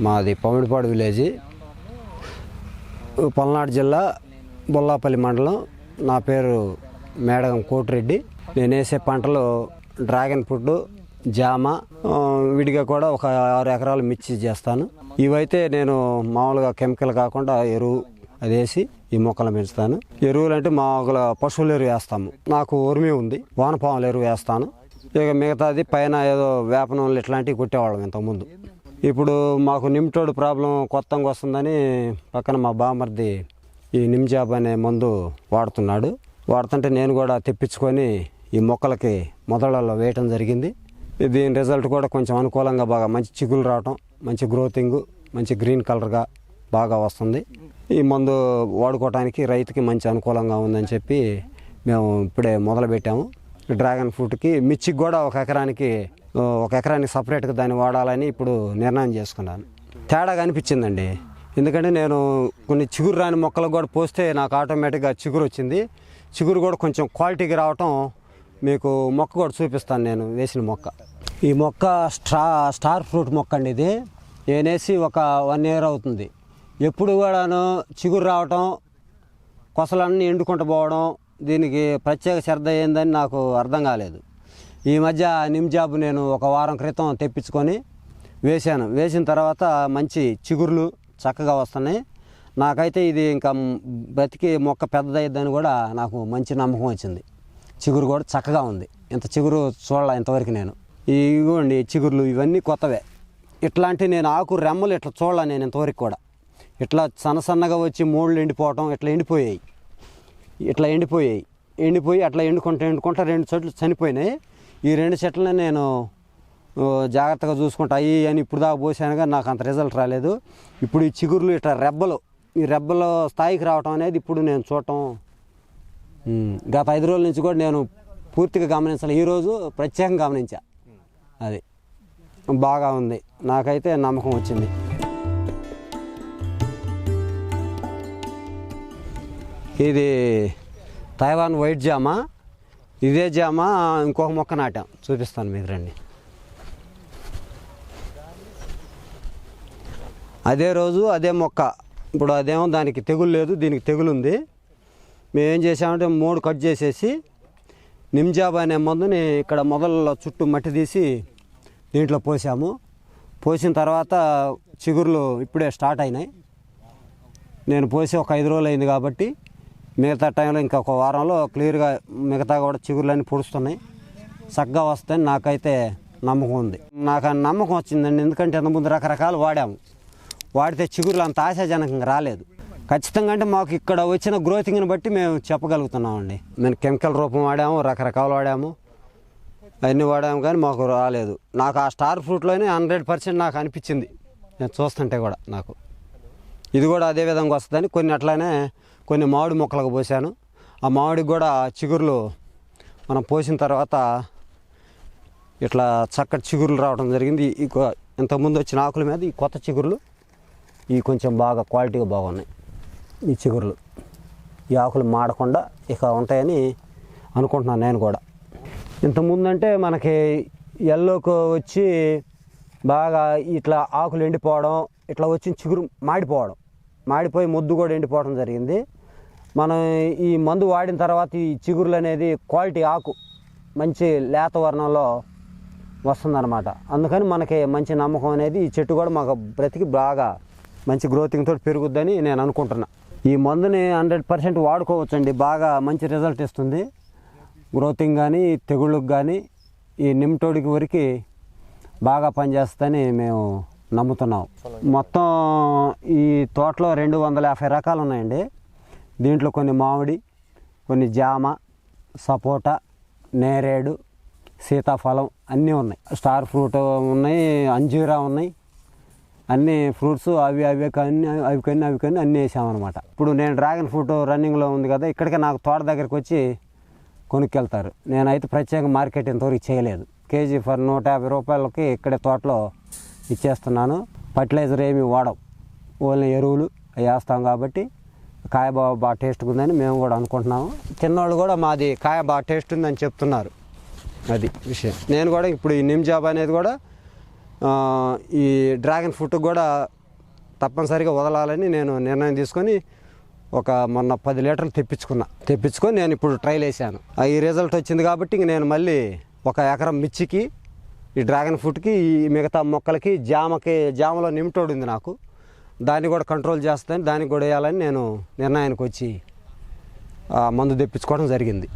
మాది పమిడిపాడు విలేజ్. పల్నాడు జిల్లా బొల్లాపల్లి మండలం. నా పేరు మేడగం కోటిరెడ్డి. నేను వేసే పంటలు డ్రాగన్ ఫ్రూట్ జామ విడిగా కూడా ఒక ఆరు ఎకరాలు మిర్చి చేస్తాను. ఇవైతే నేను మామూలుగా కెమికల్ కాకుండా ఎరువు అది వేసి ఈ మొక్కలు పెంచుతాను. ఎరువులు అంటే మామూలుగా పశువుల ఎరువు వేస్తాము. నాకు ఉరిమి ఉంది. వానపాముల ఎరువు వేస్తాను. ఇక మిగతాది పైన ఏదో వేపనం ఇట్లాంటివి కొట్టేవాళ్ళం ఇంతకుముందు. ఇప్పుడు మాకు నిమ్టోడ్ ప్రాబ్లం కొత్తగా వస్తుందని పక్కన మా బామర్ది ఈ నిమ్జాబ్ అనే మందు వాడుతున్నాడు. వాడుతుంటే నేను కూడా తెప్పించుకొని ఈ మొక్కలకి మొదలలో వేయటం జరిగింది. దీని రిజల్ట్ కూడా కొంచెం అనుకూలంగా బాగా మంచి చిగులు రావటం మంచి గ్రోతింగ్ మంచి గ్రీన్ కలర్గా బాగా వస్తుంది. ఈ మందు వాడుకోవడానికి రైతుకి మంచి అనుకూలంగా ఉందని చెప్పి మేము ఇప్పుడే మొదలు పెట్టాము డ్రాగన్ ఫ్రూట్కి మిర్చికి కూడా ఒక ఎకరానికి ఒక ఎకరానికి సపరేట్గా దాన్ని వాడాలని ఇప్పుడు నిర్ణయం చేసుకున్నాను. తేడా అనిపించిందండి. ఎందుకంటే నేను కొన్ని చిగురు రాని మొక్కలకు కూడా పోస్తే నాకు ఆటోమేటిక్గా చిగురు వచ్చింది. చిగురు కూడా కొంచెం క్వాలిటీకి రావటం మీకు మొక్క కూడా చూపిస్తాను నేను వేసిన మొక్క. ఈ మొక్క స్టా స్టార్ ఫ్రూట్ మొక్క అండి ఇది. నేనేసి ఒక వన్ ఇయర్ అవుతుంది. ఎప్పుడు కూడాను చిగురు రావటం కొసలన్నీ ఎండుకుంటూ పోవడం దీనికి ప్రత్యేక శ్రద్ధ ఏందని నాకు అర్థం కాలేదు. ఈ మధ్య నిమ్జాబ్ నేను ఒక వారం క్రితం తెప్పించుకొని వేశాను. వేసిన తర్వాత మంచి చిగుర్లు చక్కగా వస్తున్నాయి. నాకైతే ఇది ఇంకా బ్రతికి మొక్క పెద్దదయ్యిద్దని కూడా నాకు మంచి నమ్మకం వచ్చింది. చిగురు కూడా చక్కగా ఉంది. ఇంత చిగురు చూడాల ఇంతవరకు నేను. ఇవ్వండి చిగుర్లు ఇవన్నీ కొత్తవే. ఇట్లాంటి నేను ఆకు రెమ్మలు ఇట్లా చూడాల నేను ఇంతవరకు కూడా. ఇట్లా సన్న సన్నగా వచ్చి మూళ్ళు ఎండిపోవటం ఇట్లా ఎండిపోయాయి. ఇట్లా ఎండిపోయాయి. ఎండిపోయి అట్లా ఎండుకుంటా ఎండుకుంటా రెండు చోట్లు చనిపోయినాయి. ఈ రెండు చెట్లని నేను జాగ్రత్తగా చూసుకుంటా. అయ్యి అని ఇప్పుడు దాకా పోసాను కానీ నాకు అంత రిజల్ట్ రాలేదు. ఇప్పుడు ఈ చిగురులు ఇట్లా రెబ్బలు ఈ రెబ్బల స్థాయికి రావటం అనేది ఇప్పుడు నేను చూడటం గత ఐదు రోజుల నుంచి కూడా నేను పూర్తిగా గమనించాలి. ఈరోజు ప్రత్యేకంగా గమనించా. అది బాగా ఉంది. నాకైతే నమ్మకం వచ్చింది. ఇది తైవాన్ వైట్ జామా. ఇదే జామ ఇంకొక మొక్క నాటాం. చూపిస్తాను మీకు రండి. అదే రోజు అదే మొక్క. ఇప్పుడు అదేమో దానికి తెగులు లేదు దీనికి తెగులు ఉంది. మేమేం చేసామంటే మూడు కట్ చేసేసి నిమ్జాబ్ అనే మందుని ఇక్కడ మొదలలో చుట్టూ మట్టి తీసి దీంట్లో పోసాము. పోసిన తర్వాత చిగుర్లు ఇప్పుడే స్టార్ట్ అయినాయి. నేను పోసి ఒక ఐదు రోజులు అయింది కాబట్టి మిగతా టైంలో ఇంకొక వారంలో క్లియర్గా మిగతా కూడా చిగురులన్నీ పొడుస్తున్నాయి. చక్కగా వస్తాయని నాకైతే నమ్మకం ఉంది. నాకు ఆ నమ్మకం వచ్చిందండి. ఎందుకంటే ఇంతకుముందు రకరకాలు వాడాము. వాడితే చిగురులు అంత ఆశాజనకంగా రాలేదు. ఖచ్చితంగా అంటే మాకు ఇక్కడ వచ్చిన గ్రోతింగ్ని బట్టి మేము చెప్పగలుగుతున్నామండి. మేము కెమికల్ రూపం వాడాము రకరకాలు వాడాము. అవన్నీ వాడాము కానీ మాకు రాలేదు. నాకు ఆ స్టార్ ఫ్రూట్లోనే హండ్రెడ్ పర్సెంట్ నాకు అనిపించింది. నేను చూస్తుంటే కూడా నాకు. ఇది కూడా అదే విధంగా వస్తుందని కొన్ని అట్లానే కొన్ని మామిడి మొక్కలకు పోసాను. ఆ మామిడికి కూడా చిగురులు మనం పోసిన తర్వాత ఇట్లా చక్కటి చిగురులు రావడం జరిగింది. ఈ ఇంతకుముందు వచ్చిన ఆకుల మీద ఈ కొత్త చిగురులు ఈ కొంచెం బాగా క్వాలిటీగా బాగున్నాయి. ఈ చిగురులు. ఈ ఆకులు మాడకుండా ఇక ఉంటాయని అనుకుంటున్నాను నేను కూడా. ఇంతకుముందు అంటే మనకి ఎల్లోకి వచ్చి బాగా ఇట్లా ఆకులు ఎండిపోవడం ఇట్లా వచ్చిన చిగురు మాడిపోవడం. మాడిపోయి ముద్దు కూడా ఎండిపోవడం జరిగింది. మనం ఈ మందు వాడిన తర్వాత ఈ చిగురులు అనేది క్వాలిటీ ఆకు మంచి లేత వర్ణంలో వస్తుందన్నమాట. అందుకని మనకి మంచి నమ్మకం అనేది ఈ చెట్టు కూడా మాకు బ్రతికి బాగా మంచి గ్రోతింగ్ తోటి పెరుగుద్దని నేను అనుకుంటున్నా. ఈ మందుని హండ్రెడ్ పర్సెంట్ వాడుకోవచ్చండి. బాగా మంచి రిజల్ట్ ఇస్తుంది. గ్రోతింగ్ కానీ తెగుళ్ళకు కానీ ఈ నిమ్టోడికి వరకు బాగా పనిచేస్తుందని మేము నమ్ముతున్నాం మొత్తం ఈ తోటలో రెండు వందల యాభై రకాలు ఉన్నాయండి దీంట్లో కొన్ని మామిడి కొన్ని జామ సపోటా నేరేడు సీతాఫలం అన్నీ ఉన్నాయి. స్టార్ ఫ్రూట్ ఉన్నాయి అంజీరా ఉన్నాయి. అన్ని ఫ్రూట్స్ అవి అవి కానీ అవి కానీ అవి కానీ అన్నీ వేసామన్నమాట. ఇప్పుడు నేను డ్రాగన్ ఫ్రూట్ రన్నింగ్లో ఉంది కదా ఇక్కడికే నాకు తోట దగ్గరికి వచ్చి కొనుక్కెళ్తారు. నేనైతే ప్రత్యేక మార్కెట్ ఇంతవరకు చేయలేదు. కేజీ ఫర్ నూట యాభై రూపాయలకి ఇక్కడే తోటలో ఇచ్చేస్తున్నాను. ఫర్టిలైజర్ ఏమి వాడం ఓన్లీ ఎరువులు అవి వేస్తాం కాబట్టి కాయ బాగా బాగా టేస్ట్గా ఉందని మేము కూడా అనుకుంటున్నాము. చిన్నవాళ్ళు కూడా మాది కాయ బాగా టేస్ట్ ఉందని చెప్తున్నారు. అది విషయం. నేను కూడా ఇప్పుడు ఈ నిమ్ జాబ్ అనేది కూడా ఈ డ్రాగన్ ఫ్రూట్ కూడా తప్పనిసరిగా వదలాలని నేను నిర్ణయం తీసుకొని ఒక మొన్న పది లీటర్లు తెప్పించుకున్నా. తెప్పించుకొని నేను ఇప్పుడు ట్రైల్ వేసాను ఈ రిజల్ట్ వచ్చింది కాబట్టి ఇంక నేను మళ్ళీ ఒక ఎకరం మిర్చికి ఈ డ్రాగన్ ఫ్రూట్కి ఈ మిగతా మొక్కలకి జామకి జామలో నిమిటోడు ఉంది నాకు. దాన్ని కూడా కంట్రోల్ చేస్తాను దానికి కూడా వేయాలని నేను నిర్ణయానికి వచ్చి మందు తెప్పించుకోవడం జరిగింది.